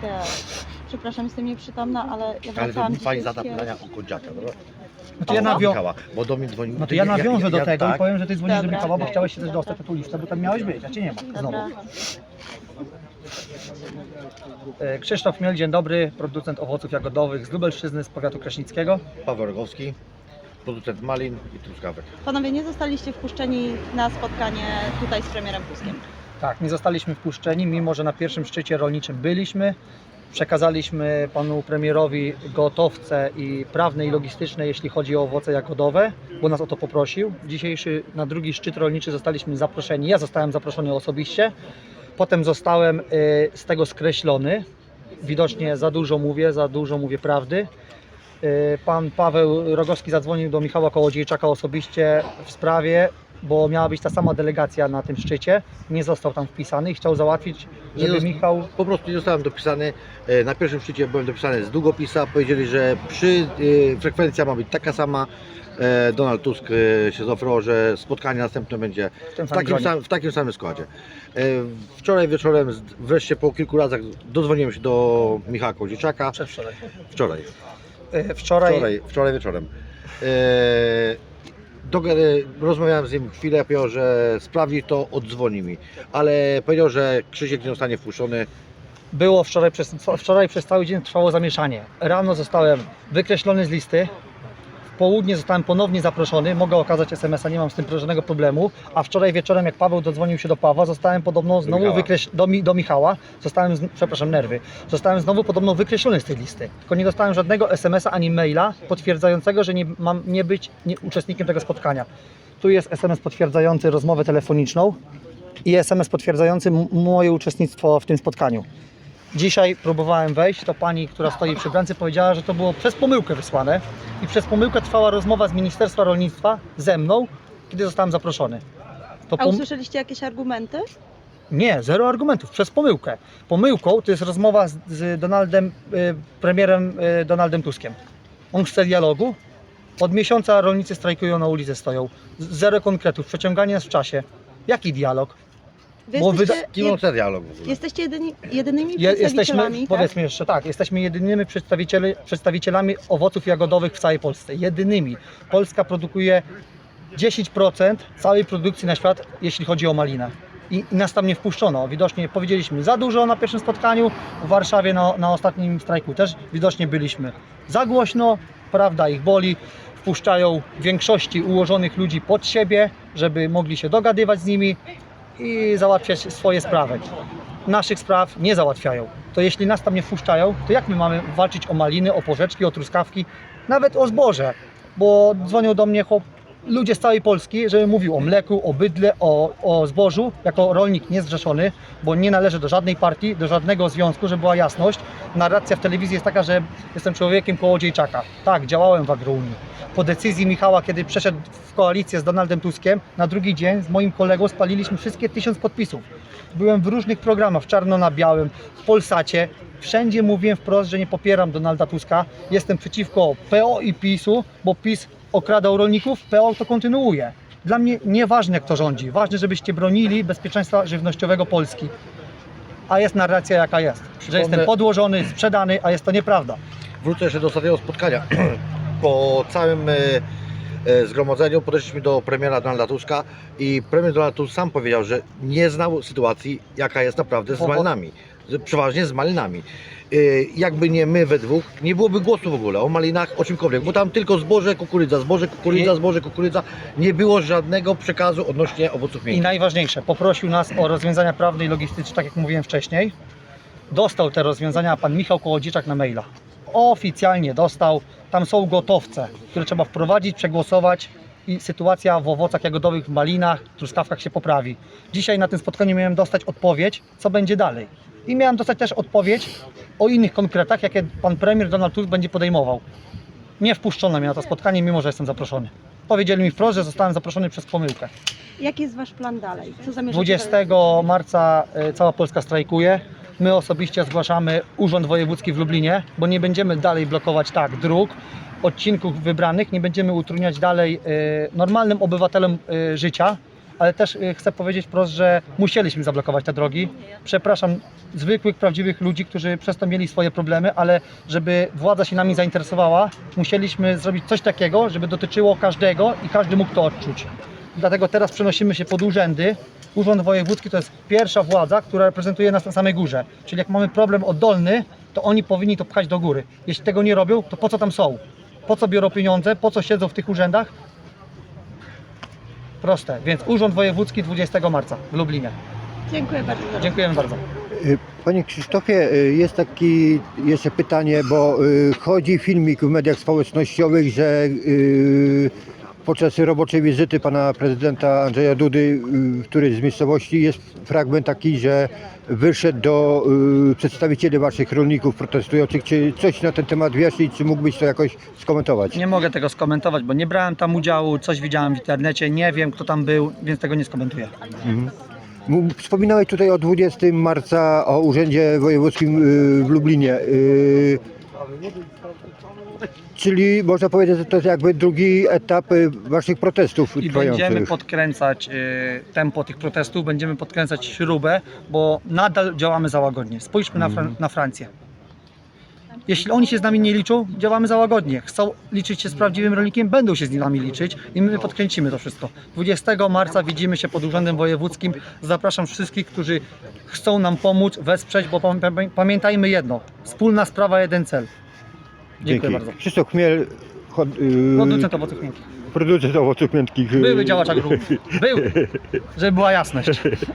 Te, przepraszam, jestem nieprzytomna, ale ja Ale wracałam to mi pani dzisiaj zada z Kielc. pytania o Kondziaka, dobra? Znaczy ja, O, nawią... Michała, bo do mnie dzwoni. no to ja nawiążę do tego tak, i powiem, że ty dzwonisz do Dobra. Michała, bo chciałeś się też dostać na tą listę, bo tam miałeś być, a cię nie ma. Znowu. Dobra. E, Krzysztof Miel, dzień dobry, producent owoców jagodowych z Lubelszczyzny, z powiatu kraśnickiego. Paweł Rogowski, producent malin i truskawek. Panowie, nie zostaliście wpuszczeni na spotkanie tutaj z premierem Tuskiem. Tak, nie zostaliśmy wpuszczeni, mimo że na pierwszym szczycie rolniczym byliśmy. Przekazaliśmy panu premierowi gotowce i prawne i logistyczne, jeśli chodzi o owoce jagodowe, bo nas o to poprosił. Dzisiejszy, na drugi szczyt rolniczy zostaliśmy zaproszeni. Ja zostałem zaproszony osobiście. Potem zostałem y, z tego skreślony. Widocznie za dużo mówię, za dużo mówię prawdy. Y, Pan Paweł Rogowski zadzwonił do Michała Kołodziejczaka osobiście w sprawie, bo miała być ta sama delegacja na tym szczycie. Nie został tam wpisany i chciał załatwić, Nie żeby zosta- Michał Po prostu nie zostałem dopisany. E, Na pierwszym szczycie byłem dopisany z długopisa. Powiedzieli, że przy e, frekwencja ma być taka sama. E, Donald Tusk się zaoferował, że spotkanie następne będzie w takim, sam, w takim samym składzie. Wczoraj wieczorem, wreszcie po kilku razach dodzwoniłem się do Michała Kołodziejczaka. Wczoraj. Y, Wczoraj, Wczoraj, wczoraj wieczorem. E, rozmawiałem z nim chwilę, powiedział, że sprawdzi to, oddzwoni mi. Ale powiedział, że Krzysiek nie zostanie wpuszczony. było wczoraj przez, wczoraj przez cały dzień trwało zamieszanie. Rano zostałem wykreślony z listy. W południe zostałem ponownie zaproszony. Mogę okazać SMS-a, nie mam z tym żadnego problemu. A wczoraj wieczorem, jak Paweł dodzwonił się do Pawła, zostałem podobno znowu Michała. wykreś... do, Mi- do Michała. Zostałem, z... przepraszam, nerwy. Zostałem znowu podobno wykreślony z tej listy. Tylko nie dostałem żadnego SMS-a ani maila potwierdzającego, że nie mam nie być nie, uczestnikiem tego spotkania. Tu jest SMS potwierdzający rozmowę telefoniczną i SMS potwierdzający moje uczestnictwo w tym spotkaniu. Dzisiaj próbowałem wejść, to pani, która stoi przy bramce powiedziała, że to było przez pomyłkę wysłane i przez pomyłkę trwała rozmowa z Ministerstwa Rolnictwa ze mną, kiedy zostałem zaproszony. To A pom- usłyszeliście jakieś argumenty? nie, zero argumentów, przez pomyłkę. Pomyłką to jest rozmowa z, z Donaldem, y, premierem y, Donaldem Tuskiem. On chce dialogu. Od miesiąca rolnicy strajkują na ulicy, stoją. Z- Zero konkretów, przeciąganie nas w czasie. Jaki dialog? Wy Bo jesteście, dialog w ogóle? jesteście jedyni, jedynymi Je, przedstawicielami, jesteśmy, tak? powiedzmy jeszcze tak, jesteśmy jedynymi przedstawicielami owoców jagodowych w całej Polsce. Jedynymi. Polska produkuje 10% całej produkcji na świat, jeśli chodzi o malinę. I, I nas tam nie wpuszczono. Widocznie powiedzieliśmy za dużo na pierwszym spotkaniu, w Warszawie na, na ostatnim strajku też widocznie byliśmy za głośno, prawda ich boli. Wpuszczają większości ułożonych ludzi pod siebie, żeby mogli się dogadywać z nimi i załatwiać swoje sprawy naszych spraw nie załatwiają. To jeśli nas tam nie wpuszczają, to jak my mamy walczyć o maliny, o porzeczki, o truskawki, nawet o zboże? Bo dzwonią do mnie chłop, ludzie z całej Polski, żebym mówił o mleku, o bydle, o, o zbożu, jako rolnik niezrzeszony, bo nie należę do żadnej partii, do żadnego związku, żeby była jasność. Narracja w telewizji jest taka, że jestem człowiekiem kołodziejczaka. Tak, działałem w Agrounii. Po decyzji Michała, kiedy przeszedł w koalicję z Donaldem Tuskiem, na drugi dzień z moim kolegą spaliliśmy wszystkie tysiąc podpisów. Byłem w różnych programach, w czarno na białym, w Polsacie. Wszędzie mówiłem wprost, że nie popieram Donalda Tuska. Jestem przeciwko PO i PiSu, bo PiS okradał rolników, PO to kontynuuje. Dla mnie nieważne kto rządzi, ważne żebyście bronili bezpieczeństwa żywnościowego Polski. A jest narracja jaka jest, że jestem podłożony, sprzedany, a jest to nieprawda. Wrócę jeszcze do ostatniego spotkania. po całym e, zgromadzeniu podeszliśmy do premiera Donalda Tuska i premier Donald Tusk sam powiedział, że nie znał sytuacji, jaka jest naprawdę z malinami. Przeważnie z malinami. E, Jakby nie my we dwóch, nie byłoby głosu w ogóle o malinach, o czymkolwiek, bo tam tylko zboże, kukurydza, zboże, kukurydza, I- zboże, kukurydza. Nie było żadnego przekazu odnośnie owoców I miękkich. najważniejsze, poprosił nas o rozwiązania prawne i logistyczne, tak jak mówiłem wcześniej. Dostał te rozwiązania pan Michał Kołodziejczak na maila. Oficjalnie dostał. Tam są gotowce, które trzeba wprowadzić, przegłosować i sytuacja w owocach jagodowych, w malinach, truskawkach się poprawi. Dzisiaj na tym spotkaniu miałem dostać odpowiedź, co będzie dalej. I miałem dostać też odpowiedź o innych konkretach, jakie pan premier Donald Tusk będzie podejmował. Nie wpuszczono mnie na to spotkanie, mimo że jestem zaproszony. Powiedzieli mi wprost, że zostałem zaproszony przez pomyłkę. Jaki jest wasz plan dalej? Co zamierzacie 20 marca e, cała Polska strajkuje. My osobiście zgłaszamy Urząd Wojewódzki w Lublinie, bo nie będziemy dalej blokować tak dróg, odcinków wybranych, nie będziemy utrudniać dalej e, normalnym obywatelom e, życia, ale też y, chcę powiedzieć wprost, że musieliśmy zablokować te drogi. Przepraszam zwykłych, prawdziwych ludzi, którzy przez to mieli swoje problemy, ale żeby władza się nami zainteresowała, musieliśmy zrobić coś takiego, żeby dotyczyło każdego i każdy mógł to odczuć. Dlatego teraz przenosimy się pod urzędy. Urząd Wojewódzki to jest pierwsza władza, która reprezentuje nas na samej górze. Czyli jak mamy problem oddolny, to oni powinni to pchać do góry. Jeśli tego nie robią, to po co tam są? Po co biorą pieniądze? Po co siedzą w tych urzędach? Proste. Więc Urząd Wojewódzki 20 marca w Lublinie. Dziękuję bardzo. Dziękujemy bardzo. Y, Panie Krzysztofie, y, jest takie jeszcze pytanie, bo y, chodzi filmik w mediach społecznościowych, że podczas roboczej wizyty pana prezydenta Andrzeja Dudy y, w którejś z miejscowości jest fragment taki, że wyszedł do y, przedstawicieli waszych rolników protestujących. Czy coś na ten temat wyjaśnić, czy mógłbyś to jakoś skomentować? Nie mogę tego skomentować, bo nie brałem tam udziału, coś widziałem w internecie, nie wiem kto tam był, więc tego nie skomentuję. Mhm. Wspominałeś tutaj o 20 marca o Urzędzie Wojewódzkim y, w Lublinie. Czyli można powiedzieć, że to jest jakby drugi etap y, waszych protestów I trwających. będziemy podkręcać y, tempo tych protestów, będziemy podkręcać śrubę, bo nadal działamy za łagodnie. Spójrzmy na, Fran- na Francję. Jeśli oni się z nami nie liczą, działamy za łagodnie. Chcą liczyć się z prawdziwym rolnikiem, będą się z nami liczyć i my podkręcimy to wszystko. 20 marca widzimy się pod Urzędem Wojewódzkim. Zapraszam wszystkich, którzy chcą nam pomóc, wesprzeć, bo pam- pam- pamiętajmy jedno. Wspólna sprawa, jeden cel. Dziękuję bardzo. Krzysztof Chmiel, chod, y, Producent owoców miękkich. producent owoców miękkich. y, Były działacza grupy. Były, żeby była jasność.